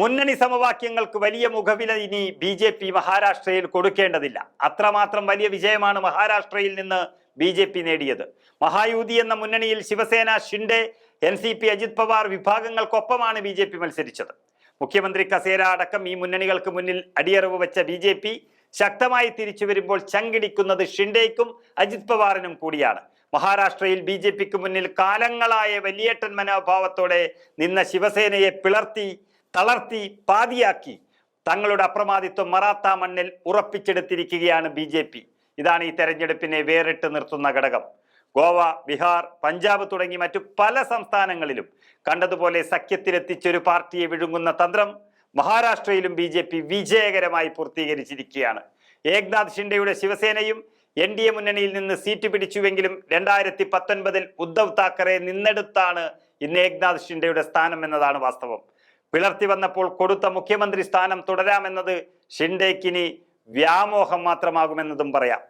മുന്നണി സമവാക്യങ്ങൾക്ക് വലിയ മുഖവില ഇനി ബി ജെ പി മഹാരാഷ്ട്രയിൽ കൊടുക്കേണ്ടതില്ല. അത്രമാത്രം വലിയ വിജയമാണ് മഹാരാഷ്ട്രയിൽ നിന്ന് ബി ജെ പി നേടിയത്. മഹായൂതി എന്ന മുന്നണിയിൽ Shiv Sena Shinde N C P Ajit Pawar വിഭാഗങ്ങൾക്കൊപ്പമാണ് B J P മത്സരിച്ചത്. മുഖ്യമന്ത്രി കസേര അടക്കം ഈ മുന്നണികൾക്ക് മുന്നിൽ അടിയറവ് വെച്ച ബി ജെ പി ശക്തമായി തിരിച്ചു വരുമ്പോൾ ചങ്കിടിക്കുന്നത് ഷിൻഡേക്കും അജിത് പവാറിനും കൂടിയാണ്. മഹാരാഷ്ട്രയിൽ ബി ജെ പിക്ക് മുന്നിൽ കാലങ്ങളായ വലിയേട്ടൻ മനോഭാവത്തോടെ നിന്ന ശിവസേനയെ പിളർത്തി തളർത്തി പാതിയാക്കി. തങ്ങളുടെ അപ്രമാദിത്വം മറാത്ത മണ്ണിൽ ഉറപ്പിച്ചെടുത്തിരിക്കുകയാണ് ബി ജെ പി. ഇതാണ് ഈ തെരഞ്ഞെടുപ്പിനെ വേറിട്ട് നിർത്തുന്ന ഘടകം. ഗോവ ബീഹാർ പഞ്ചാബ് തുടങ്ങി മറ്റു പല സംസ്ഥാനങ്ങളിലും കണ്ടതുപോലെ സഖ്യത്തിലെത്തിച്ചൊരു പാർട്ടിയെ വിഴുങ്ങുന്ന തന്ത്രം മഹാരാഷ്ട്രയിലും ബി ജെ പി വിജയകരമായി പൂർത്തീകരിച്ചിരിക്കുകയാണ്. ഏക്നാഥ് ഷിൻഡെയുടെ ശിവസേനയും എൻ ഡി എ മുന്നണിയിൽ നിന്ന് സീറ്റ് പിടിച്ചുവെങ്കിലും രണ്ടായിരത്തി പത്തൊൻപതിൽ ഉദ്ധവ് താക്കറെ നിന്നെടുത്താണ് ഇന്ന് ഏക്നാഥ് ഷിൻഡെയുടെ സ്ഥാനം എന്നതാണ് വാസ്തവം. പിളർത്തി വന്നപ്പോൾ കൊടുത്ത മുഖ്യമന്ത്രി സ്ഥാനം തുടരാമെന്നത് ഷിൻഡേക്കിനി വ്യാമോഹം മാത്രമാകുമെന്നതും പറയാം.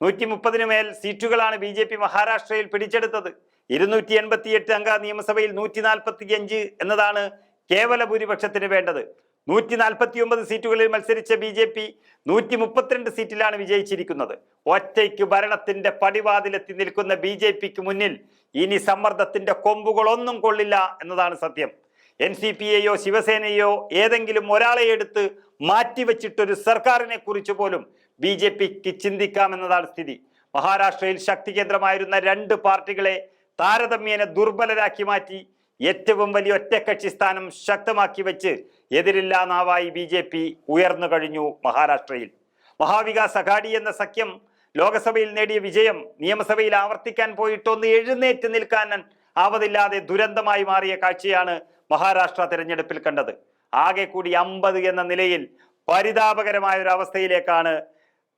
നൂറ്റി മുപ്പതിനു മേൽ സീറ്റുകളാണ് ബി ജെ പി മഹാരാഷ്ട്രയിൽ പിടിച്ചെടുത്തത്. ഇരുന്നൂറ്റി എൺപത്തിയെട്ട് അംഗ നിയമസഭയിൽ നൂറ്റി നാൽപ്പത്തി അഞ്ച് എന്നതാണ് കേവല ഭൂരിപക്ഷത്തിന് വേണ്ടത്. നൂറ്റി നാൽപ്പത്തി ഒമ്പത് സീറ്റുകളിൽ മത്സരിച്ച ബി ജെ പി നൂറ്റി മുപ്പത്തിരണ്ട് സീറ്റിലാണ് വിജയിച്ചിരിക്കുന്നത്. ഒറ്റയ്ക്ക് ഭരണത്തിന്റെ പടിവാതിലെത്തി നിൽക്കുന്ന ബി ജെ പിക്ക് മുന്നിൽ ഇനി സമ്മർദ്ദത്തിന്റെ കൊമ്പുകളൊന്നും കൊള്ളില്ല എന്നതാണ് സത്യം. എൻ സി പി എയോ ശിവസേനയോ ഏതെങ്കിലും ഒരാളെ എടുത്ത് മാറ്റിവെച്ചിട്ടൊരു സർക്കാരിനെ കുറിച്ച് പോലും ബി ജെ പിക്ക് ചിന്തിക്കാമെന്നതാണ് സ്ഥിതി. മഹാരാഷ്ട്രയിൽ ശക്തി കേന്ദ്രമായിരുന്ന രണ്ട് പാർട്ടികളെ താരതമ്യേന ദുർബലരാക്കി മാറ്റി ഏറ്റവും വലിയ ഒറ്റക്കക്ഷി സ്ഥാനം ശക്തമാക്കി വെച്ച് എതിരില്ലാ നാവായി ബി ജെ പി ഉയർന്നു കഴിഞ്ഞു മഹാരാഷ്ട്രയിൽ. മഹാവികാസ് അഘാടി എന്ന സഖ്യം ലോകസഭയിൽ നേടിയ വിജയം നിയമസഭയിൽ ആവർത്തിക്കാൻ പോയിട്ടൊന്ന് എഴുന്നേറ്റ് നിൽക്കാൻ ആവതില്ലാതെ ദുരന്തമായി മാറിയ കാഴ്ചയാണ് മഹാരാഷ്ട്ര തിരഞ്ഞെടുപ്പിൽ കണ്ടത്. ആകെ കൂടി അമ്പത് എന്ന നിലയിൽ പരിതാപകരമായ ഒരു അവസ്ഥയിലേക്കാണ്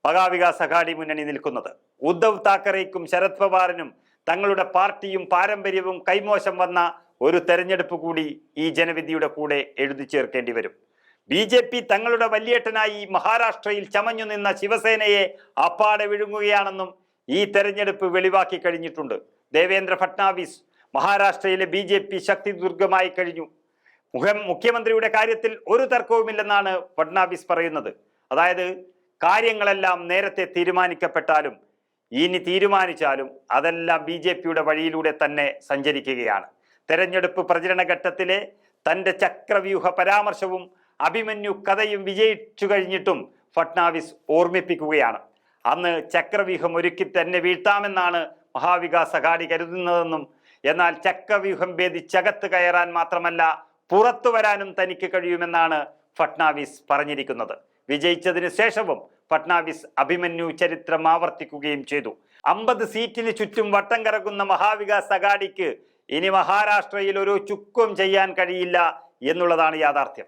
മഹാവികാസ് അഘാടി മുന്നണി നിൽക്കുന്നത്. ഉദ്ധവ് താക്കറേക്കും ശരത് പവാറിനും തങ്ങളുടെ പാർട്ടിയും പാരമ്പര്യവും കൈമോശം വന്ന ഒരു തെരഞ്ഞെടുപ്പ് കൂടി ഈ ജനവിധിയുടെ കൂടെ എഴുതി ചേർക്കേണ്ടി വരും. ബി ജെ പി തങ്ങളുടെ വല്യേട്ടനായി മഹാരാഷ്ട്രയിൽ ചമഞ്ഞു നിന്ന ശിവസേനയെ അപ്പാടെ വിഴുങ്ങുകയാണെന്നും ഈ തെരഞ്ഞെടുപ്പ് വെളിവാക്കി കഴിഞ്ഞിട്ടുണ്ട്. ദേവേന്ദ്ര ഫട്നാവിസ് മഹാരാഷ്ട്രയിലെ ബി ജെ പി ശക്തി ദുർഗമായി കഴിഞ്ഞു. മുഖം മുഖ്യമന്ത്രിയുടെ കാര്യത്തിൽ ഒരു തർക്കവുമില്ലെന്നാണ് ഫഡ്നാവിസ് പറയുന്നത്. അതായത് കാര്യങ്ങളെല്ലാം നേരത്തെ തീരുമാനിക്കപ്പെട്ടാലും ഇനി തീരുമാനിച്ചാലും അതെല്ലാം ബി ജെ പിയുടെ വഴിയിലൂടെ തന്നെ സഞ്ചരിക്കുകയാണ്. തെരഞ്ഞെടുപ്പ് പ്രചരണ ഘട്ടത്തിലെ തന്റെ ചക്രവ്യൂഹ പരാമർശവും അഭിമന്യു കഥയും വിജയിച്ചു കഴിഞ്ഞിട്ടും ഫട്നാവിസ് ഓർമ്മിപ്പിക്കുകയാണ്. അന്ന് ചക്രവ്യൂഹം ഒരുക്കി തന്നെ വീഴ്ത്താമെന്നാണ് മഹാവികാസ് അഘാടി കരുതുന്നതെന്നും എന്നാൽ ചക്കവ്യൂഹം ഭേദിച്ചകത്ത് കയറാൻ മാത്രമല്ല പുറത്തു വരാനും തനിക്ക് കഴിയുമെന്നാണ് ഫട്നാവിസ് പറഞ്ഞിരിക്കുന്നത്. വിജയിച്ചതിന് ശേഷവും ഫട്നാവിസ് അഭിമന്യു ചരിത്രം ആവർത്തിക്കുകയും ചെയ്തു. അമ്പത് സീറ്റിന് ചുറ്റും വട്ടം കറക്കുന്ന മഹാവികാസ് അഗാഡിക്ക് ഇനി മഹാരാഷ്ട്രയിൽ ഒരു ചുക്കും ചെയ്യാൻ കഴിയില്ല എന്നുള്ളതാണ് യാഥാർത്ഥ്യം.